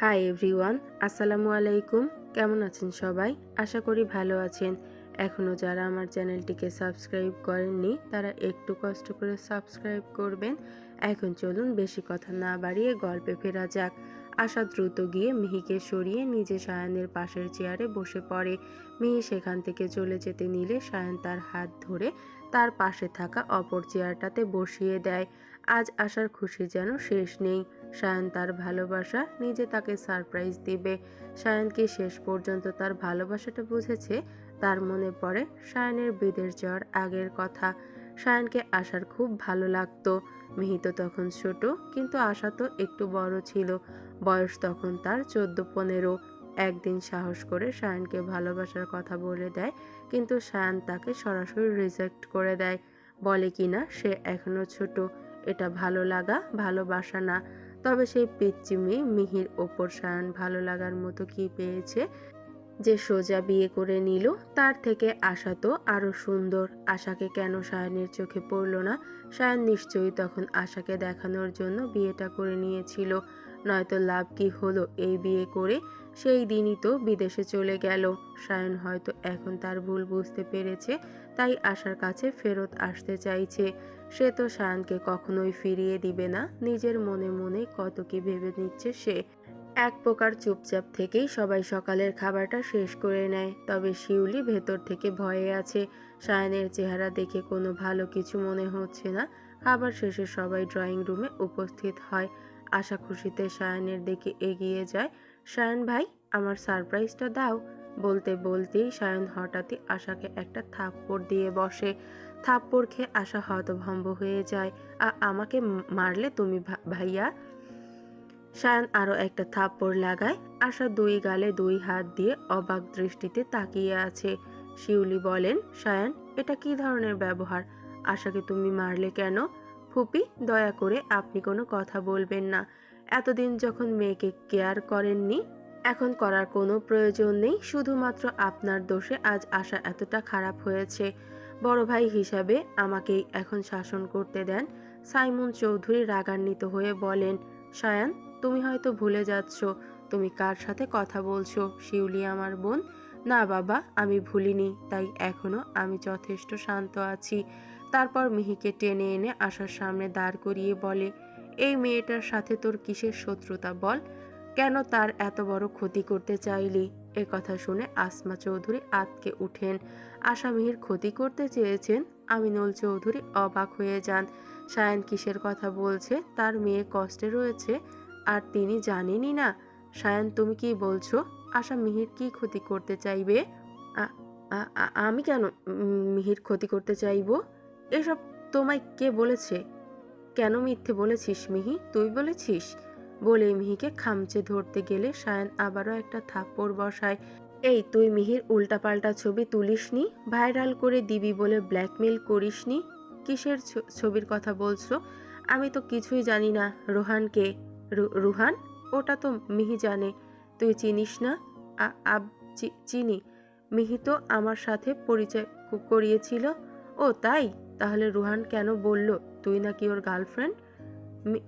Hi everyone আসসালামু আলাইকুম। কেমন আছেন সবাই? আশা করি ভালো আছেন। এখনও যারা আমার চ্যানেলটিকে সাবস্ক্রাইব করেননি, তারা একটু কষ্ট করে সাবস্ক্রাইব করবেন। এখন চলুন বেশি কথা না বাড়িয়ে গল্পে ফেরা যাক। আশা দ্রুত গিয়ে মিহিকে সরিয়ে নিজে সায়ানের পাশের চেয়ারে বসে পড়ে। মিহি সেখান থেকে চলে যেতে নিলে সায়ান তার হাত ধরে তার পাশে থাকা অপর চেয়ারটাতে বসিয়ে দেয়। আজ আসার খুশি যেন শেষ নেই। সায়ন তার ভালোবাসা নিজে তাকে সারপ্রাইজ দিবে। সায়ন কি শেষ পর্যন্ত তার ভালোবাসাটা বুঝেছে? তার মনে পড়ে সায়নের বিদেশ যাওয়ার আগের কথা। সায়নকে আসার খুব ভালো লাগতো। মিহিত তখন ছোট, কিন্তু আশা তো একটু বড় ছিল। বয়স তখন তার চোদ্দ, পনেরো। একদিন সাহস করে সায়নকে ভালোবাসার কথা বলে দেয়, কিন্তু সায়ন তাকে সরাসরি রিজেক্ট করে দেয়। বলে কিনা সে এখনও ছোট। এটা ভালো লাগা, ভালোবাসা না। তবে সেই পিচ্চি মেয়ে মিহির ওপর সায়ন ভালো লাগার মতো কি পেয়েছে? যে সোজা বিয়ে করে নিল, তার থেকে আশা তো আরও সুন্দর। আশাকে কেন সায়নের চোখে পড়ল না? সায়ন নিশ্চয়ই তখন আশাকে দেখানোর জন্য বিয়েটা করে নিয়েছিল। নয়তো লাভ কি হলো এই বিয়ে করে? সেই দিনই তো বিদেশে চলে গেল। সায়ন হয়তো এখন তার ভুল বুঝতে পেরেছে, তাই আশার কাছে ফেরত আসতে চাইছে। সে তো সায়নকে কখনোই ফিরিয়ে দিবে না, নিজের মনে মনে কত কি ভেবে নিচ্ছে সে। এক প্রকার চুপচাপ থেকেই সবাই সকালের খাবারটা শেষ করে নেয়, তবে শিউলি ভেতর থেকে ভয়ে আছে। সায়নের চেহারা দেখে কোনো ভালো কিছু মনে হচ্ছে না। খাবার শেষে সবাই ড্রয়িং রুমে উপস্থিত হয়। আশা খুশিতে সায়নের দিকে এগিয়ে যায়। সায়ন ভাই, আমার সারপ্রাইজটা দাও। বলতে বলতেই সায়ন হঠাৎই আশাকে একটা থাপ্পড় দিয়ে বসে। থাপ্পড় খেয়ে আশা হতভম্ব হয়ে যায়। আমাকে মারলে তুমি ভাইয়া? সায়ন আরও একটা থাপ্পড় লাগায়। আশা দুই গালে দুই হাত দিয়ে অবাক দৃষ্টিতে তাকিয়ে আছে। শিউলি বলেন, সায়ন, এটা কি ধরনের ব্যবহার? আশাকে তুমি মারলে কেন? ফুপি, দয়া করে আপনি কোনো কথা বলবেন না। এতদিন যখন মেয়েকে কেয়ার করেননি, এখন করার কোনো প্রয়োজন নেই। শুধুমাত্র আপনার দোষে আজ আশা এতটা খারাপ হয়েছে। বড় ভাই হিসাবে আমাকেই এখন শাসন করতে দেন। সাইমন চৌধুরী রাগান্বিত হয়ে বলেন, সায়ান, তুমি হয়তো ভুলে যাচ্ছ। তুমি কার সাথে কথা বলছো? শিউলি আমার বোন। না বাবা, আমি ভুলিনি, তাই এখনও আমি যথেষ্ট শান্ত আছি। তারপর মিহিকে টেনে এনে আশার সামনে দাঁড় করিয়ে বলে, এই মেয়েটার সাথে তোর কিসের শত্রুতা বল? কেন তার এত বড় ক্ষতি করতে চাইলি? এ কথা শুনে আসমা চৌধুরী আতকে উঠেন। আশা মিহির ক্ষতি করতে চেয়েছেন আমিনুল চৌধুরী অবাক হয়ে যান। সায়ন কিসের কথা বলছে? তার মেয়ে কষ্টে রয়েছে আর তিনি জানেনই না। সায়ন, তুমি কি বলছো? আশা মিহির কি ক্ষতি করতে চাইবে? আমি কেন মিহির ক্ষতি করতে চাইব? এসব তোমায় কে বলেছে? কেন মিথ্যে বলেছিস মিহি? তুই বলেছিস? বলে মিহিকে খামচে ধরতে গেলে সায়ন আবারও একটা থাপ্পড় বসায়। এই তুই মিহির উল্টাপাল্টা ছবি তুলিসনি? ভাইরাল করে দিবি বলে ব্ল্যাকমেল করিসনি? কিসের ছবির কথা বলছো? আমি তো কিছুই জানি না। রোহানকে? রুহান? ওটা তো মিহি জানে। তুই চিনিস না? আব চিনি। মিহি তো আমার সাথে পরিচয় করিয়েছিল। ও, তাই? তাহলে রুহান কেন বলল তুই নাকি ওর গার্লফ্রেন্ড?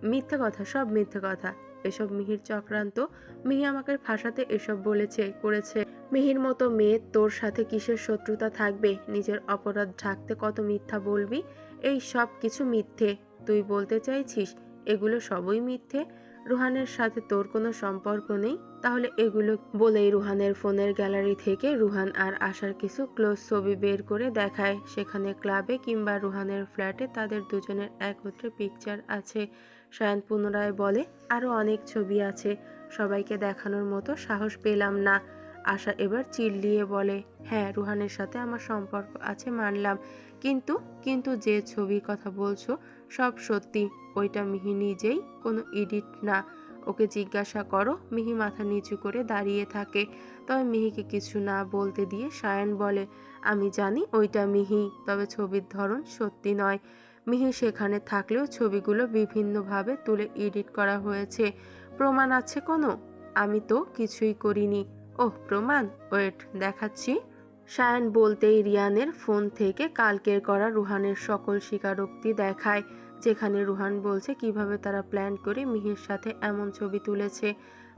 মিথ্যে কথা, সব মিথ্যে কথা। এসব মিহির চক্রান্ত। মিহি আমাকে ফাঁসাতে এসব বলেছে, করেছে। মিহির মতো মেয়ে তোর সাথে কিসের শত্রুতা থাকবে? নিজের অপরাধ ঢাকতে কত মিথ্যা বলবি? এই সব কিছু মিথ্যে। তুই বলতে চাইছিস এগুলো সবই মিথ্যে? রুহানের সাথে তোর কোনো সম্পর্ক নেই? তাহলে এগুলো বলেই রুহানের ফোনের গ্যালারি থেকে রুহান আর আশার কিছু ক্লোজ ছবি বের করে দেখায়। সেখানে ক্লাবে কিংবা রুহানের ফ্ল্যাটে তাদের দুজনের একত্রে পিকচার আছে। সায়ন পুনরায় বলে আরও অনেক ছবি আছে। সবাইকে দেখানোর মতো সাহস পেলাম না। আশা এবার চিল্লিয়ে বলে হ্যাঁ রুহানের সাথে আমার সম্পর্ক আছে, মানলাম। কিন্তু কিন্তু যে ছবির কথা বলছো, সব সত্যি। ওইটা মিহি নিজেই কোনো এডিট না। ওকে জিজ্ঞাসা করো, মিহি মাথা নিচু করে দাঁড়িয়ে থাকে। তবে মিহিকে কিছু না বলতে দিয়ে সায়ন বলে, আমি জানি ওইটা মিহি, তবে ছবির ধরন সত্যি নয়। মিহি সেখানে থাকলেও ছবিগুলো বিভিন্নভাবে তুলে এডিট করা হয়েছে। প্রমাণ আছে কোনো? আমি তো কিছুই করিনি। ওহ, প্রমাণ? ওয়েট, দেখাচ্ছি। সায়ন বলতেই রিয়ানের ফোন থেকে কালকের করা রুহানের সকল স্বীকারোক্তি দেখায়, যেখানে রুহান বলছে কীভাবে তারা প্ল্যান করে মিহির সাথে এমন ছবি তুলেছে।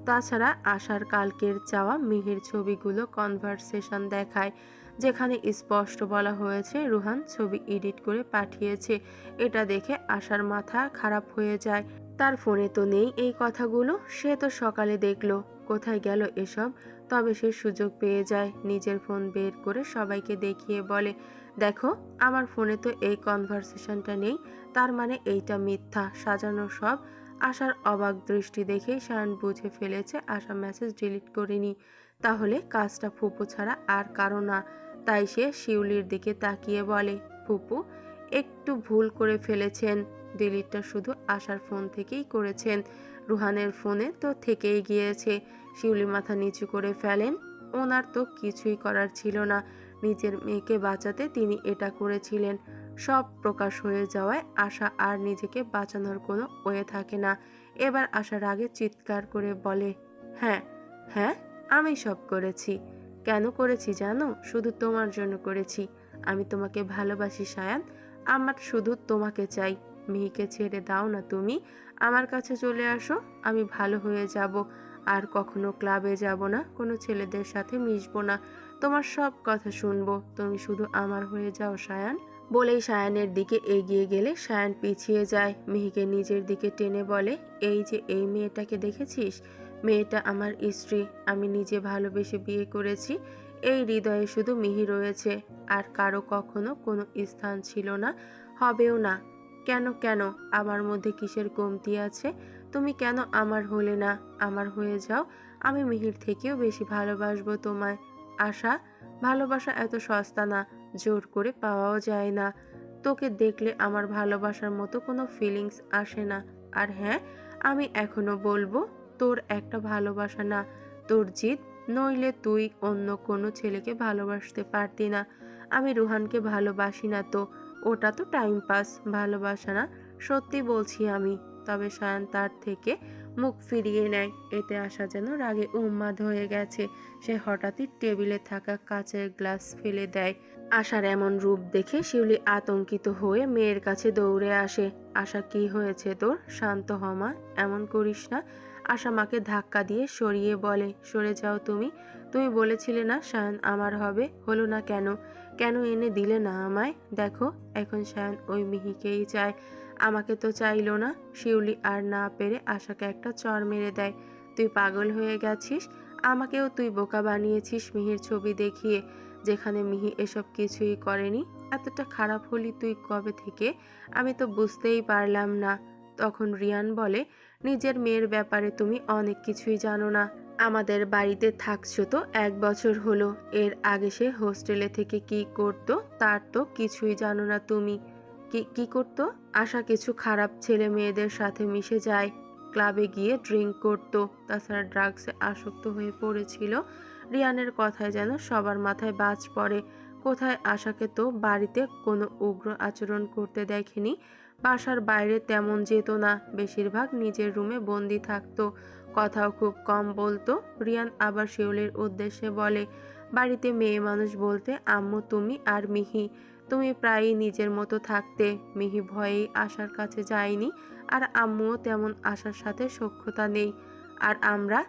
তাছাড়া আশার কালকের চাওয়া মিহির ছবিগুলো কনভারসেশন দেখায়, যেখানে স্পষ্ট বলা হয়েছে রুহান ছবি এডিট করে পাঠিয়েছে। এটা দেখে আশার মাথা খারাপ হয়ে যায়। তার ফোনে তো নেই এই কথাগুলো, সে তো সকালে দেখল। কোথায় গেল এসব? তবে সে সুযোগ পেয়ে যায়। নিজের ফোন বের করে সবাইকে দেখিয়ে বলে, দেখো, আমার ফোনে তো এই কনভারসেশনটা নেই। তার মানে এইটা মিথ্যা। সাজানো সব। আশার অবাক দৃষ্টি দেখেই সায়ন বুঝে ফেলেছে, আশা মেসেজ ডিলিট করেনি। তাহলে কাজটা ফুপু ছাড়া আর কারও না। তাই সে শিউলির দিকে তাকিয়ে বলে, ফুপু, একটু ভুল করে ফেলেছেন। ডিলিটটা শুধু আশার ফোন থেকেই করেছেন। রুহানের ফোনে তো থেকেই গিয়েছে। শিউলি মাথা নিচু করে ফেলেন। ওনার তো কিছুই করার ছিল না। নিজের মেয়েকে বাঁচাতে তিনি এটা করেছিলেন। সব প্রকাশ হয়ে যাওয়ায় আশা আর নিজেকে বাঁচানোর কোনো ওয়ে থাকে না। এবার আশার আগে চিৎকার করে বলে হ্যাঁ হ্যাঁ আমি সব করেছি। কেন করেছি জানো? শুধু তোমার জন্য করেছি। আমি তোমাকে ভালোবাসি, সায়ান। আমার শুধু তোমাকে চাই। মিহিকে ছেড়ে দাও না তুমি। আমার কাছে চলে আসো, আমি ভালো হয়ে যাব। আর কখনো ক্লাবে যাব না, কোনো ছেলেদের সাথে মিশবো না। তোমার সব কথা শুনব। তুমি শুধু আমার হয়ে যাও, সায়ান। বলেই সায়ানের দিকে এগিয়ে গেলে সায়ান পিছিয়ে যায়। মিহিকে নিজের দিকে টেনে বলে, এই যে এই মেয়েটাকে দেখেছিস? মেয়েটা আমার স্ত্রী। আমি নিজে ভালোবেসে বিয়ে করেছি। এই হৃদয়ে শুধু মিহি রয়েছে। আর কারও কখনো কোনো স্থান ছিল না, হবেও না। কেন কেন আমার মধ্যে কিসের কমতি আছে? তুমি কেন আমার হলে না আমার হয়ে যাও? আমি মিহির থেকেও বেশি ভালোবাসবো তোমায়। আশা, ভালোবাসা এত সস্তা না, জোর করে পাওয়াও যায় না। তোকে দেখলে আমার ভালোবাসার মতো কোনো ফিলিংস আসে না। আর হ্যাঁ আমি এখনও বলব, তোর একটা ভালোবাসা না। তোর জিদ, নইলে তুই অন্য কোনো ছেলেকে ভালোবাসতে পারতি না। আমি রুহানকে ভালোবাসি না তো। ওটা তো টাইম পাস ভালোবাসা না। সত্যি বলছি আমি, তবে সায়ান তার থেকে মুখ ফিরিয়ে নেয়। এতে আসা যেন রাগে উন্মাদ হয়ে গেছে। সে হঠাৎই টেবিলে থাকা কাচের গ্লাস ফেলে দেয়। আশার এমন রূপ দেখে শিউলি আতঙ্কিত হয়ে মেয়ের কাছে দৌড়ে আসে। আশা, কি হয়েছে তোর? শান্ত হমা এমন করিস না। আশা মাকে ধাক্কা দিয়ে সরিয়ে বলে, সরে যাও তুমি। তুমি বলেছিলে না শায়ন আমার হবে? হলো না কেন? কেন এনে দিলে না আমায়? দেখো, এখন শায়ন ওই মিহিকেই চায়। আমাকে তো চাইলো না, শিউলি আর না পেরে আশাকে একটা চর মেরে দেয়। তুই পাগল হয়ে গেছিস? আমাকেও তুই বোকা বানিয়েছিস মিহির ছবি দেখিয়ে, যেখানে মিহি এসব কিছুই করেনি। এতটা খারাপ হলি তুই কবে থেকে? আমি তো বুঝতেই পারলাম না। তখন রিয়ান বলে, নিজের মেয়ের ব্যাপারে তুমি অনেক কিছুই জানো না। আমাদের বাড়িতে থাকছো তো এক বছর হলো, এর আগে সে হোস্টেলে থেকে কি করতো তার তো কিছুই জানো না তুমি। কি কি করতো? আশা কিছু খারাপ ছেলে মেয়েদের সাথে মিশে যায়, ক্লাবে গিয়ে ড্রিঙ্ক করতো, তাছাড়া ড্রাগসে আসক্ত হয়ে পড়েছিল। রিয়ানের কথায় যেন সবার মাথায় বাজ পড়ে, কোথায় আশাকে তো বাড়িতে কোনো উগ্র আচরণ করতে দেখেনি। বাসার বাইরে তেমন যেত না, বেশিরভাগ নিজের রুমে বন্দি থাকতো। কথাও খুব কম বলতো। রিয়ান আবার শিউলির উদ্দেশ্যে বলে, বাড়িতে মেয়ে মানুষ বলতে আম্মু, তুমি আর মিহি। তুমি প্রায়ই নিজের মতো থাকতে। মিহি ভয়েই আশার কাছে যায়নি আর আম্মুও তেমন আশার সাথে সখ্যতা নেই। আর আমরা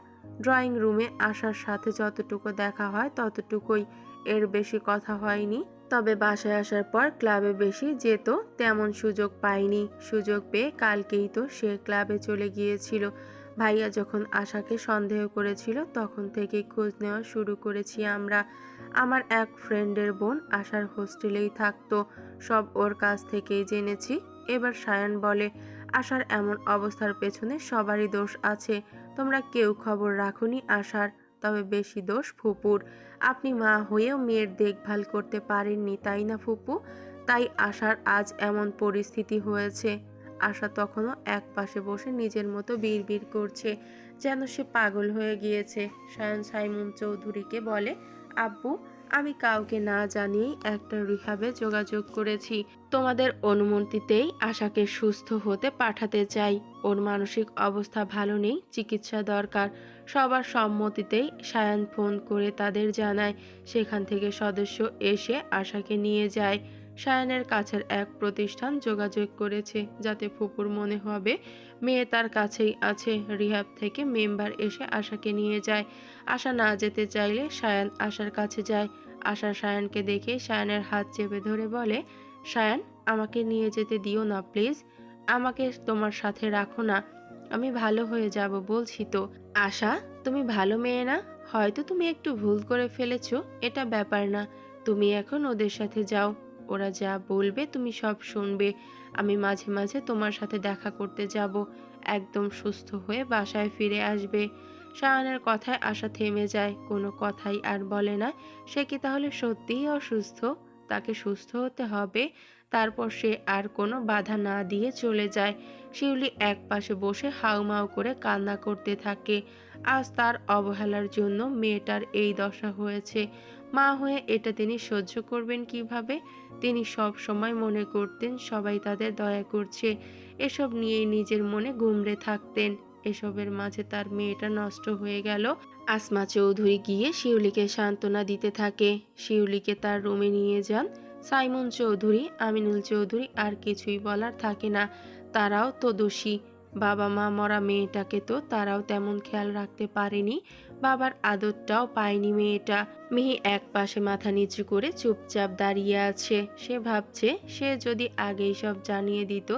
ড্রয়িং রুমে আশার সাথে যতটুকু দেখা হয় ততটুকুই। এর বেশি কথা হয়নি। তবে বাসায় আসার পর ক্লাবে বেশি যেত তেমন সুযোগ পায়নি সুযোগ পেয়ে কালকেই তো সে ক্লাবে চলে গিয়েছিল। ভাইয়া যখন আশাকে সন্দেহ করেছিল, তখন থেকেই খোঁজ নেওয়া শুরু করেছি আমরা। আমার এক ফ্রেন্ডের বোন আশার হোস্টেলেই থাকতো, সব ওর কাছ থেকেই জেনেছি। এবার সায়ন বলে, আশার এমন অবস্থার পেছনে সবারই দোষ আছে। তোমরা কেউ খবর রাখুনি আশার, তবে বেশি দোষ ফুপুর। আপনি মা হয়েও মেয়ের দেখভাল করতে পারেননি, তাই না ফুপু? তাই আশার আজ এমন পরিস্থিতি হয়েছে। আশা তখনও এক পাশে বসে নিজের মতো বিড়বিড় করছে, যেন সে পাগল হয়ে গিয়েছে। সায়ন সাইমুন চৌধুরীকে বলে, আব্বু, আমি কাউকে না জানিয়েই একটা রিহাবে যোগাযোগ করেছি। তোমাদের অনুমতিতেই আশাকে সুস্থ হতে পাঠাতে চাই। ওর মানসিক অবস্থা ভালো নেই, চিকিৎসা দরকার। সবার সম্মতিতেই সায়ান ফোন করে তাদের জানায়। সেখান থেকে সদস্য এসে আশাকে নিয়ে যায়। সায়ানের কাছের এক প্রতিষ্ঠান যোগাযোগ করেছে যাতে ফুপুর মনে হবে, মেয়ে তার কাছেই আছে রিহাব থেকে মেম্বার এসে আশাকে নিয়ে যায়। আশা না যেতে চাইলে সায়ান আশার কাছে যায়। আশা সায়ানকে দেখে সায়ানের হাত চেপে ধরে বলে, সায়ান, আমাকে নিয়ে যেতে দিও না প্লিজ। আমাকে তোমার সাথে রাখো না। আমি ভালো হয়ে যাব বলছি তো। আশা, তুমি ভালো মেয়ে না? হয়তো তুমি একটু ভুল করে ফেলেছো। এটা ব্যাপার না। তুমি এখন ওদের সাথে যাও। ওরা যা বলবে তুমি সব শুনবে। আমি মাঝে মাঝে তোমার সাথে দেখা করতে যাব। একদম সুস্থ হয়ে বাসায় ফিরে আসবে। শায়ানের কথায় আশা থেমে যায়, কোনো কথাই আর বলে না। সে কি তাহলে সত্যিই অসুস্থ? তাকে সুস্থ হতে হবে। তারপর সে আর কোনো বাধা না দিয়ে চলে যায়। শিউলি এক পাশে বসে হাউমাউ করে কান্না করতে থাকে। আজ তার অবহেলার জন্য মেয়েটার এই দশা হয়েছে। মা হয়ে এটা তিনি সহ্য করবেন কীভাবে? তিনি সব সময় মনে করতেন সবাই তাদের দয়া করছে। এসব নিয়েই নিজের মনে গুমড়ে থাকতেন। এসবের মাঝে তার মেয়েটা নষ্ট হয়ে গেল। আসমা চৌধুরী গিয়ে শিউলিকে সান্ত্বনা দিতে থাকে। শিউলিকে তার রুমে নিয়ে যান। সাইমন চৌধুরী, আমিনুল চৌধুরী আর কিছুই বলার থাকে না। তারাও তো দোষী। বাবা মা মরা মেয়েটাকে তো তারাও তেমন খেয়াল রাখতে পারেনি। বাবার আদরটাও পায়নি মেয়েটা। মিহি এক পাশে মাথা নিচু করে চুপচাপ দাঁড়িয়ে আছে। সে ভাবছে, সে যদি আগেই সব জানিয়ে দিত,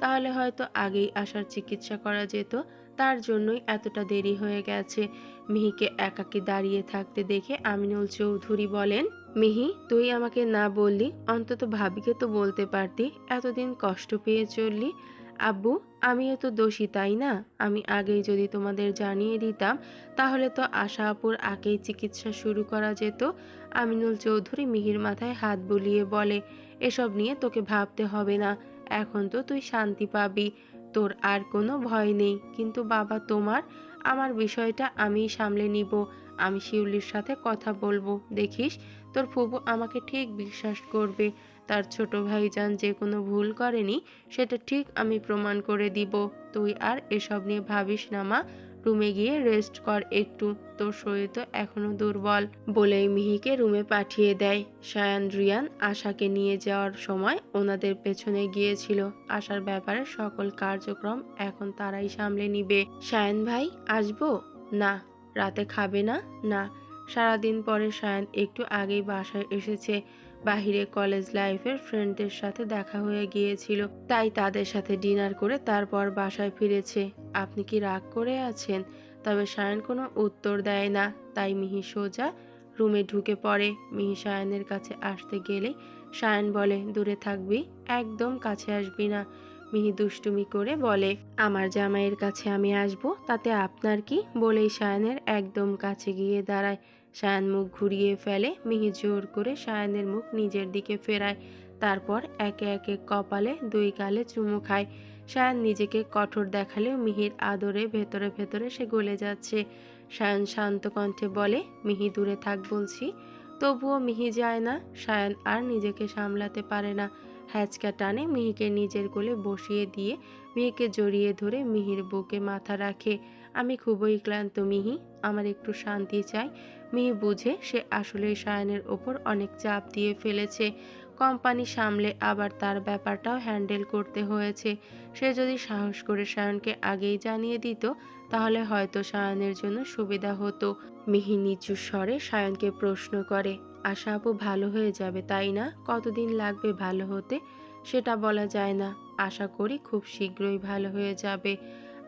তাহলে হয়তো আগেই আসার চিকিৎসা করা যেত। তার জন্যই এতটা দেরি হয়ে গেছে। মিহিকে একাকি দাঁড়িয়ে থাকতে দেখে আমিনুল চৌধুরী বলেন, মিহি, তুই আমাকে না বললি, অন্তত ভাবিকে তো বলতে পারতি। এতদিন কষ্ট পেয়ে চললি। আব্বু, আমিও তো দোষী, তাই না? আমি আগেই যদি তোমাদের জানিয়ে দিতাম, তাহলে তো আশা আপুর আগেই চিকিৎসা শুরু করা যেত। আমিনুল চৌধুরী মিহির মাথায় হাত বুলিয়ে বলে, এসব নিয়ে তোকে ভাবতে হবে না, এখন তো তুই শান্তি পাবি। তোর আর কোনো ভয় নেই, কিন্তু বাবা তোমার, আমার বিষয়টা আমি সামলে নিব। আমি শিউলির সাথে কথা বলব, দেখিস? তোর ফুবু আমাকে ঠিক বিশ্বাস করবে। তার ছোট ভাইজান যে কোনো ভুল করেনি, সেটা ঠিক আমি প্রমাণ করে দিব। তুই আর এসব নিয়ে ভাবিস না, মা। রুমে গিয়ে রেস্ট কর একটু। তোর শরীর তো এখনও দুর্বল বলেই মিহিকে রুমে পাঠিয়ে দেয়। সায়ান, রিয়ান আশাকে নিয়ে যাওয়ার সময় ওনাদের পেছনে গিয়েছিল। আশার ব্যাপারে সকল কার্যক্রম এখন তারাই সামলে নিবে। সায়ান, ভাই, আসব? না। রাতে খাবে না? না। সারাদিন পরে সায়ান একটু আগেই বাসায় এসেছে। বাহিরে কলেজ লাইফের ফ্রেন্ডদের সাথে দেখা হয়ে গিয়েছিল। তাই তাদের সাথে ডিনার করে তারপর বাসায় ফিরেছে। আপনি কি রাগ করে আছেন? তবে সায়ন কোনো উত্তর দেয় না। তাই মিহি সোজা রুমে ঢুকে পড়ে। মিহি সায়নের কাছে আসতে গেলে সায়ন বলে, দূরে থাকবি? একদম কাছে আসবি না। মিহি দুষ্টুমি করে বলে, আমার জামাইয়ের কাছে আমি আসব? তাতে আপনার কি? বলেই সায়নের একদম কাছে গিয়ে দাঁড়ায়। সায়ান মুখ ঘুরিয়ে ফেলে, মিহি জোর করে সায়ানের মুখ নিজের দিকে ফেরায়। তারপর একে একে কপালে দুই গালে চুমু খায়। সায়ান নিজেকে কঠোর দেখালেও মিহির আদরে ভেতরে ভেতরে সে গলে যাচ্ছে। সায়ান শান্ত কণ্ঠে বলে, মিহি, দূরে থাক বলছি। তবুও মিহি যায় না। সায়ান আর নিজেকে সামলাতে পারে না। হ্যাচকা টানে মিহিকে নিজের কোলে বসিয়ে দিয়ে মিহিকে জড়িয়ে ধরে মিহির বুকে মাথা রাখে। আমি খুবই ক্লান্ত মিহি। আমার একটু শান্তি চাই। মিহি বুঝে সে আসলে সায়নের ওপর অনেক চাপ দিয়ে ফেলেছে। কোম্পানি সামলে আবার তার ব্যাপারটাও হ্যান্ডেল করতে হয়েছে। সে যদি সাহস করে সায়নকে আগেই জানিয়ে দিত, তাহলে হয়তো সায়নের জন্য সুবিধা হতো। মিহি নিচু স্বরে সায়নকে প্রশ্ন করে, আশা আপু, ভালো হয়ে যাবে, তাই না? কতদিন লাগবে ভালো হতে? সেটা বলা যায় না। আশা করি খুব শীঘ্রই ভালো হয়ে যাবে।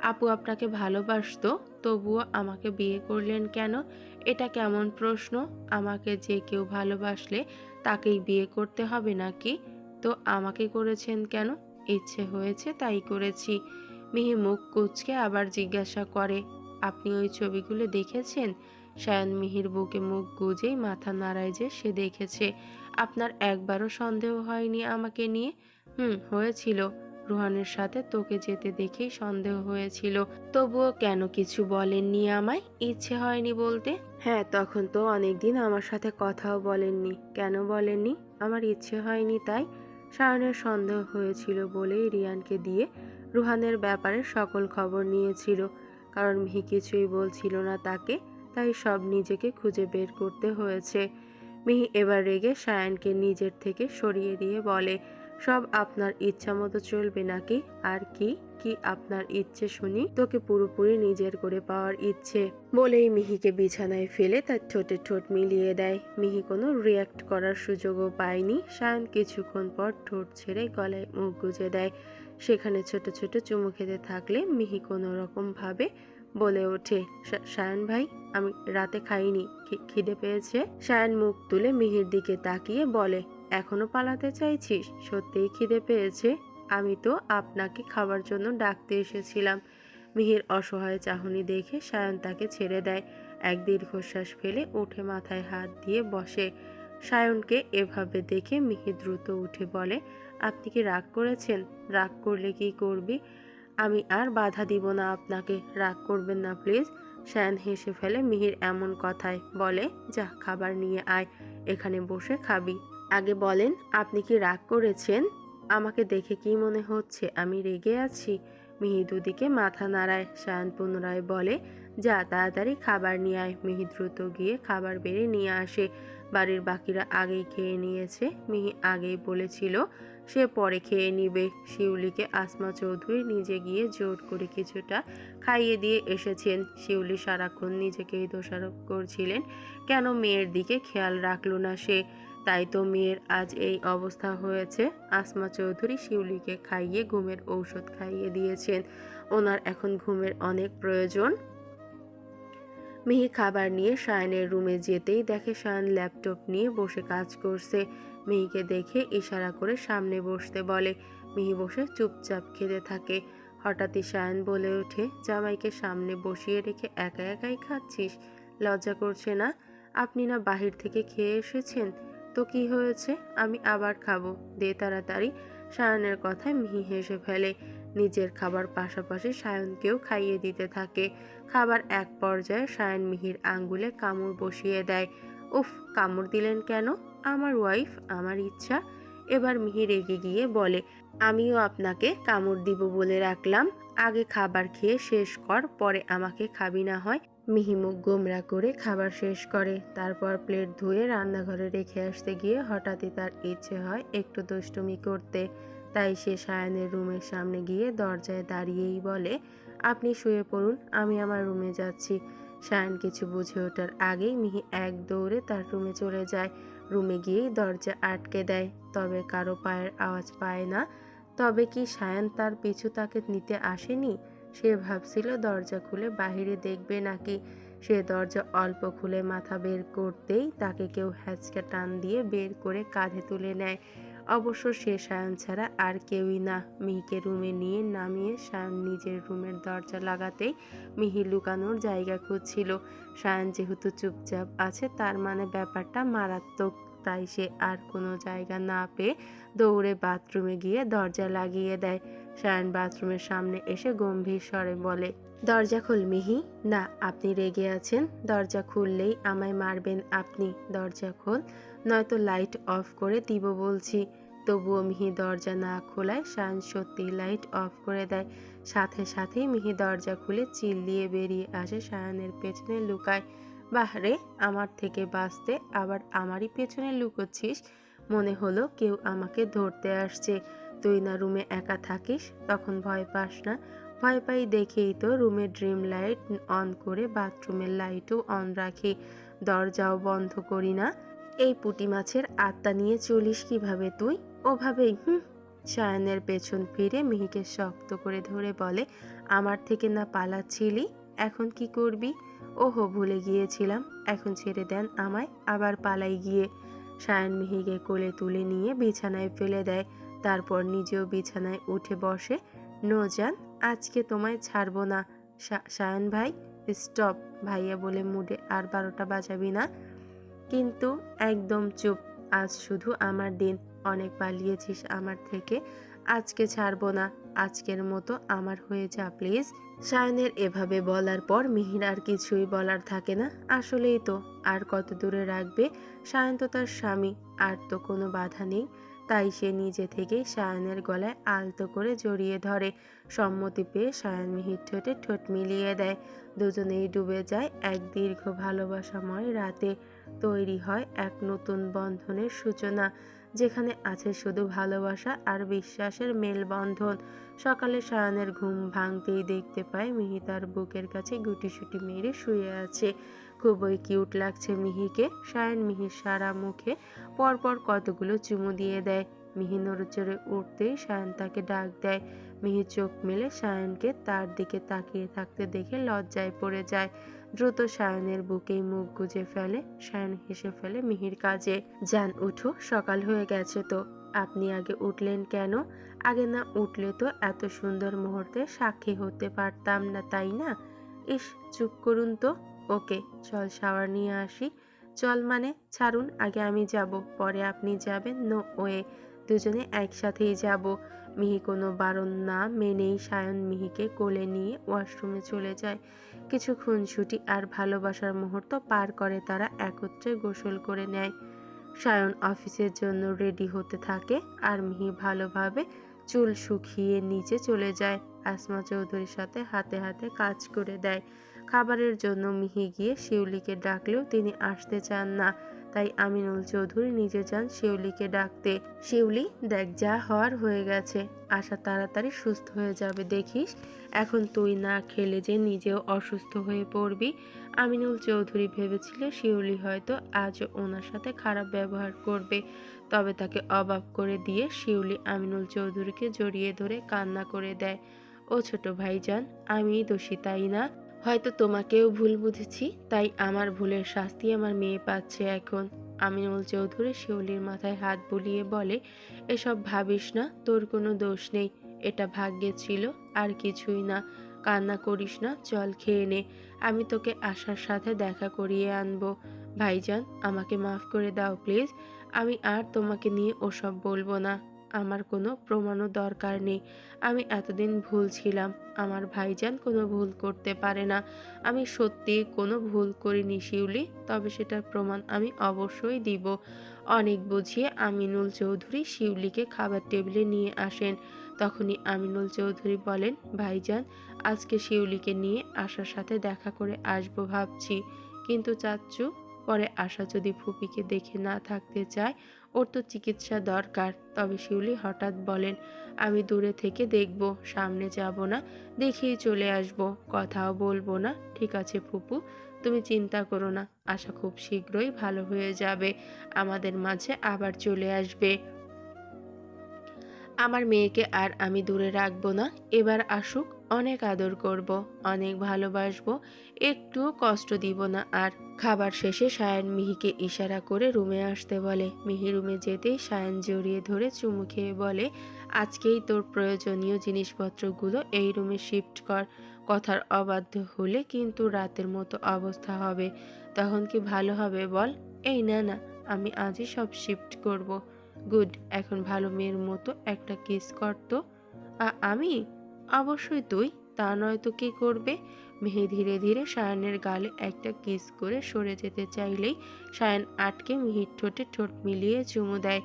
আপু আপনাকে ভালোবাসতো, তবুও আমাকে বিয়ে করলেন কেন? এটা কেমন প্রশ্ন? আমাকে যে কেউ ভালোবাসলে তাকেই বিয়ে করতে হবে নাকি? তো আমাকে করেছেন কেন? ইচ্ছে হয়েছে তাই করেছি। মিহি মুখ কুচকে আবার জিজ্ঞাসা করে, আপনি ওই ছবিগুলো দেখেছেন? শায়ন মিহির বুকে মুখ গুজেই মাথা নাড়ায় যে সে দেখেছে। আপনার একবারও সন্দেহ হয়নি আমাকে নিয়ে? হুম, হয়েছিল। রুহানের সাথে তোকে যেতে দেখেই সন্দেহ হয়েছিল। তবুও কেন কিছু বলেননি আমায়? ইচ্ছে হয়নি বলতে। হ্যাঁ তখন তো অনেকদিন আমার সাথে কথাও বলেননি। কেন বলেননি? আমার ইচ্ছে হয়নি তাই। সায়নের সন্দেহ হয়েছিল বলেই রিয়ানকে দিয়ে রুহানের ব্যাপারে সকল খবর নিয়েছিল। কারণ মিহি কিছুই বলছিল না তাকে, তাই সব নিজেকে খুঁজে বের করতে হয়েছে। মিহি এবার রেগে সায়ানকে নিজের থেকে সরিয়ে দিয়ে বলে সব আপনার ইচ্ছা মতো চলবে নাকি? আর কি? কি আপনার ইচ্ছে শুনি? তোকে পুরোপুরি নিজের করে পাওয়ার ইচ্ছে। বলেই মিহিকে বিছানায় ফেলে তার ঠোঁটে ঠোঁট মিলিয়ে দেয়। মিহি কোনো রিয়াক্ট করার সুযোগও পায়নি। সায়ন কিছুক্ষণ পর ঠোঁট ছেড়ে গলায় মুখ গুজে দেয়। সেখানে ছোট ছোট চুমু খেতে থাকলে মিহি কোনো রকম ভাবে বলে ওঠে "সা- সায়ন ভাই, আমি রাতে খাইনি খিদে পেয়েছে? সায়ন মুখ তুলে মিহির দিকে তাকিয়ে বলে এখনও পালাতে চাইছিস? সত্যিই খিদে পেয়েছে। আমি তো আপনাকে খাবার জন্য ডাকতে এসেছিলাম। মিহির অসহায় চাহনি দেখে সায়ন তাকে ছেড়ে দেয়। এক দীর্ঘশ্বাস ফেলে উঠে মাথায় হাত দিয়ে বসে। সায়নকে এভাবে দেখে মিহি দ্রুত উঠে বলে, আপনি কি রাগ করেছেন? রাগ করলে কি করবি? আমি আর বাধা দিব না আপনাকে। রাগ করবেন না, প্লিজ। সায়ন হেসে ফেলে মিহির এমন কথায় বলে, যা, খাবার নিয়ে আয়। এখানে বসে খাবি। আগে বলেন, আপনি কি রাগ করেছেন? আমাকে দেখে কি মনে হচ্ছে? আমি রেগে আছি। মিহি দুদিকে মাথা নাড়ায় শায়ন পুনরায় বলে, যা, তাড়াতাড়ি খাবার নিয়ে আয়। মিহি দ্রুত গিয়ে খাবার বেড়ে নিয়ে আসে। বাড়ির বাকিরা আগেই খেয়ে নিয়েছে। মিহি আগেই বলেছিল, সে পরে খেয়ে নিবে। শিউলিকে আসমা চৌধুরী নিজে গিয়ে জোর করে কিছুটা খাইয়ে দিয়ে এসেছেন। শিউলি সারাক্ষণ নিজেকেই দোষারোপ করছিলেন। কেন মেয়ের দিকে খেয়াল রাখল না সে? তাই তো মেয়ের আজ এই অবস্থা হয়েছে। আসমা চৌধুরী শিউলিকে খাইয়ে ঘুমের ঔষধ খাইয়ে দিয়েছেন। ওনার এখন ঘুমের অনেক প্রয়োজন। মিহি খাবার নিয়ে শায়নের রুমে যেতেই দেখে শায়ন ল্যাপটপ নিয়ে বসে কাজ করছে। মিহিকে দেখে ইশারা করে সামনে বসতে বলে। মিহি বসে চুপচাপ খেতে থাকে। হঠাৎই শায়ন বলে ওঠে, জামাইকে সামনে বসিয়ে রেখে একা একাই খাচ্ছিস? লজ্জা করছে না? আপনি না বাহির থেকে খেয়ে এসেছেন? তো কি হয়েছে? আমি আবার খাব। দে তাড়াতাড়ি। সায়নের কথায় মিহি হেসে ফেলে। নিজের খাবার পাশাপাশি সায়নকেও খাইয়ে দিতে থাকে। খাবার এক পর্যায়ে সায়ন মিহির আঙ্গুলে কামড় বসিয়ে দেয়। উফ, কামড় দিলেন কেন? আমার ওয়াইফ, আমার ইচ্ছা। এবার মিহি রেগে গিয়ে বলে, আমিও আপনাকে কামড় দিব বলে রাখলাম। আগে খাবার খেয়ে শেষ কর, পরে আমাকে খাবি না হয়। মিহি মুখ গোমরা করে খাবার শেষ করে, তারপর প্লেট ধুয়ে রান্নাঘরে রেখে আসতে গিয়ে হঠাৎই তার ইচ্ছে হয় একটু দুষ্টুমি করতে। তাই সে সায়নের রুমের সামনে গিয়ে দরজায় দাঁড়িয়েই বলে, আপনি শুয়ে পড়ুন, আমি আমার রুমে যাচ্ছি। সায়ন কিছু বুঝে ওঠার আগেই মিহি এক দৌড়ে তার রুমে চলে যায়। রুমে গিয়েই দরজা আটকে দেয়, তবে কারও পায়ের আওয়াজ পায় না। তবে কি সায়ন তার পিছু তাকে নিতে আসেনি? সে ভাবছিল দরজা খুলে বাহিরে দেখবে নাকি। সে দরজা অল্প খুলে মাথা বের করতেই তাকে কেউ হ্যাচকা টান দিয়ে বের করে কাঁধে তুলে নেয়। অবশ্য সে সায়ন ছাড়া আর কেউই না। মিহিকে রুমে নিয়ে নামিয়ে সায়ন নিজের রুমের দরজা লাগাতেই মিহি লুকানোর জায়গা খুঁজছিল। সায়ন যেহেতু চুপচাপ আছে, তার মানে ব্যাপারটা মারাত্মক। তাই সে আর কোনো জায়গা না পেয়ে দৌড়ে বাথরুমে গিয়ে দরজা লাগিয়ে দেয়। সায়ন বাথরুমের সামনে এসে গম্ভীর স্বরে বলে, দরজা খুল মিহি। না, আপনি রেগে আছেন। দরজা খুললেই আমায় মারবেন আপনি। দরজা খোল। নয়তো লাইট অফ করে দিব বলছি। তবুও মিহি দরজা না খোলায় শান সত্যি লাইট অফ করে দেয়। সাথে সাথেই মিহি দরজা খুলে চিল্লিয়ে বেরিয়ে আসে শায়নের পেছনে লুকায়। বাহরে আমার থেকে বাঁচতে আবার আমারই পেছনে লুকোচ্ছিস। মনে হলো কেউ আমাকে ধরতে আসছে। তুই না রুমে একা থাকিস, তখন ভয় পাস না। ভয় পাই দেখেই তো রুমে ড্রিম লাইট অন করে বাথরুমের লাইটও অন রাখি, দরজাও বন্ধ করি না। এই পুঁটি মাছের আত্মা নিয়ে চলিস কীভাবে তুই? ওভাবেই, হুম, সায়নের পেছন ফিরে মিহিকে শক্ত করে ধরে বলে, আমার থেকে না পালাচ্ছিলি? এখন কি করবি? ওহো, ভুলে গিয়েছিলাম। এখন ছেড়ে দেন আমায়, আবার পালাই গিয়ে। সায়ন মিহিকে কোলে তুলে নিয়ে বিছানায় ফেলে দেয়। তারপর নিজেও বিছানায় উঠে বসে, নজান, আজকে তোমায় ছাড়বো না। সায়ন ভাই, স্টপ ভাইয়া বলে মুডে আর বারোটা বাজাবি না। কিন্তু একদম চুপ, আজ শুধু আমার দিন। অনেক পালিয়েছিস আমার থেকে। আজকে ছাড়বো না, আজকের মতো আমার হয়ে যা, প্লিজ। সায়নের এভাবে বলার পর মিহির আর কিছুই বলার থাকে না। আসলেই তো আর কত দূরে রাখবে? সায়ন তো তার স্বামী, আর তো কোনো বাধা নেই। তাই সে নিজে থেকেই সায়নের গলায় আলতো করে জড়িয়ে ধরে। সম্মতি পেয়ে সায়ন মিহির ঠোঁটে ঠোঁট মিলিয়ে দেয়। দুজনেই ডুবে যায় এক দীর্ঘ ভালোবাসাময় রাতে। তৈরি হয় এক নতুন বন্ধনের সূচনা, যেখানে আছে শুধু ভালোবাসা আর বিশ্বাসের মেলবন্ধন। সকালে সায়ানের ঘুম ভাঙতেই দেখতে পায় মিহি তার বুকের কাছে গুটি গুটিসুটি মেরে শুয়ে আছে। খুবই কিউট লাগছে মিহিকে। সায়ন মিহির সারা মুখে পরপর কতগুলো চুমু দিয়ে দেয়। মিহি নড়েচড়ে উঠতেই সায়ন তাকে ডাক দেয়। মিহি চোখ মেলে সায়নকে তার দিকে তাকিয়ে থাকতে দেখে লজ্জায় পড়ে যায়। দ্রুত সায়নের বুকেই মুখ গুজে ফেলে। সায়ন হেসে ফেলে মিহির কাজে যান উঠো, সকাল হয়ে গেছে তো। আপনি আগে উঠলেন কেন? আগে না উঠলে তো এত সুন্দর মুহূর্তে সাক্ষী হতে পারতাম না, তাই না? ইস, চুপ করুন তো। ওকে, চল শাওয়ার নিয়ে আসি। চল মানে ছাড়ুন, আগে আমি যাব, পরে আপনি যাবেন, নো ওয়ে। দুজনে একসাথেই যাব। মিহি কোনো বারণ না মেনেই সায়ন মিহিকে কোলে নিয়ে ওয়াশরুমে চলে যায়। কিছু খুনসুটি আর ভালোবাসার মুহূর্ত পার করে তারা একত্রে গোসল করে নেয়। সায়ন অফিসের জন্য রেডি হতে থাকে আর মিহি ভালোভাবে চুল শুকিয়ে নিচে চলে যায়। আসমা চৌধুরীর সাথে হাতে হাতে কাজ করে দেয়। খাবারের জন্য মিহি গিয়ে শিউলিকে ডাকলেও তিনি আসতে চান না। তাই আমিনুল চৌধুরী নিজে যান শিউলিকে ডাকতে। শিউলি, দেখ যা হওয়ার হয়ে গেছে। আশা তাড়াতাড়ি সুস্থ হয়ে যাবে, দেখিস। এখন তুই না খেলে যে নিজেও অসুস্থ হয়ে পড়বি। আমিনুল চৌধুরী ভেবেছিল শিউলি হয়তো আজও ওনার সাথে খারাপ ব্যবহার করবে। তবে তাকে অবাক করে দিয়ে শিউলি আমিনুল চৌধুরীকে জড়িয়ে ধরে কান্না করে দেয়। ও ছোট ভাইজান, আমিই দোষী, তাই না? হয়তো তোমাকেও ভুল বুঝেছি, তাই আমার ভুলের শাস্তি আমার মেয়ে পাচ্ছে এখন। আমিনুল চৌধুরী শিউলির মাথায় হাত বুলিয়ে বলে, এসব ভাবিস না, তোর কোনো দোষ নেই। এটা ভাগ্যে ছিল, আর কিছুই না। কান্না করিস না, চল খেয়ে নে। আমি তোকে আশার সাথে দেখা করিয়ে আনব। ভাইজান, আমাকে মাফ করে দাও, প্লিজ। আমি আর তোমাকে নিয়ে ওসব বলব না। আমার কোনো প্রমাণও দরকার নেই। আমি এতদিন ভুল ছিলাম। আমার ভাইজান কোনো ভুল করতে পারে না। আমি সত্যি কোনো ভুল করিনি, শিউলি। তবে সেটার প্রমাণ আমি অবশ্যই দিব। অনেক বুঝিয়ে আমিনুল চৌধুরী শিউলিকে খাবার টেবিলে নিয়ে আসেন। তখনই আমিনুল চৌধুরী বলেন, ভাইজান, আজকে শিউলিকে নিয়ে আশার সাথে দেখা করে আসব ভাবছি। কিন্তু চাচ্চু পরে আশা যদি ফুপিকে দেখে না থাকতে চায় ওর তো চিকিৎসা দরকার, তবে শিউলি হঠাৎ বলেন, আমি দূরে থেকে দেখব, সামনে যাব না, দেখেই চলে আসব, কথাও বলব না, ঠিক আছে ফুপু, তুমি চিন্তা করো না, আশা খুব শীঘ্রই ভালো হয়ে যাবে, আমাদের মাঝে আবার চলে আসবে। আমার মেয়েকে আর আমি দূরে রাখব না, এবার আসুক অনেক আদর করব, অনেক ভালোবাসবো, একটুও কষ্ট দিব না। আর খাবার শেষে সায়ন মিহিকে ইশারা করে রুমে আসতে বলে। মিহি রুমে যেতেই সায়ন জড়িয়ে ধরে চুমু খেয়ে বলে, আজকেই তোর প্রয়োজনীয় জিনিসপত্রগুলো এই রুমে শিফট কর। কথার অবাধ্য হলে কিন্তু রাতের মতো অবস্থা হবে। তখন কি ভালো হবে বল? এই না না, আমি আজই সব শিফট করব। গুড, এখন ভালো মেয়ের মতো একটা কিস করতো আমি? অবশ্যই তুই, তা নয় তো কি করবে? মেহে ধীরে ধীরে সায়নের গালে একটা কিস করে সরে যেতে চাইলেই সায়ন আটকে মিহির ঠোঁটে ঠোঁট মিলিয়ে চুমু দেয়।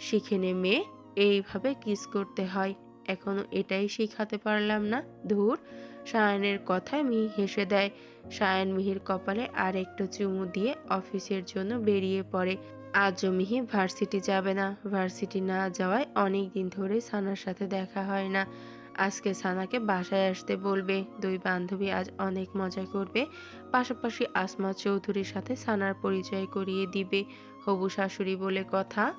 শিখে নে মেয়ে, এইভাবে কিস করতে হয়। এখনও এটাই শিখাতে পারলাম না, ধুর। সায়নের কথায় মিহি হেসে দেয়। সায়ন মিহির কপালে আর একটু চুমু দিয়ে অফিসের জন্য বেরিয়ে পড়ে। আজও মিহি ভার্সিটি যাবে না। ভার্সিটি না যাওয়ায় অনেক দিন ধরে সানার সাথে দেখা হয় না। আজকে সানাকে বাসায় আসতে বলবে। দুই বান্ধবী আজ অনেক মজা করবে। পাশাপাশি আসমা চৌধুরীর সাথে সানার পরিচয় করিয়ে দিবে। হবু শাশুড়ি বলে কথা।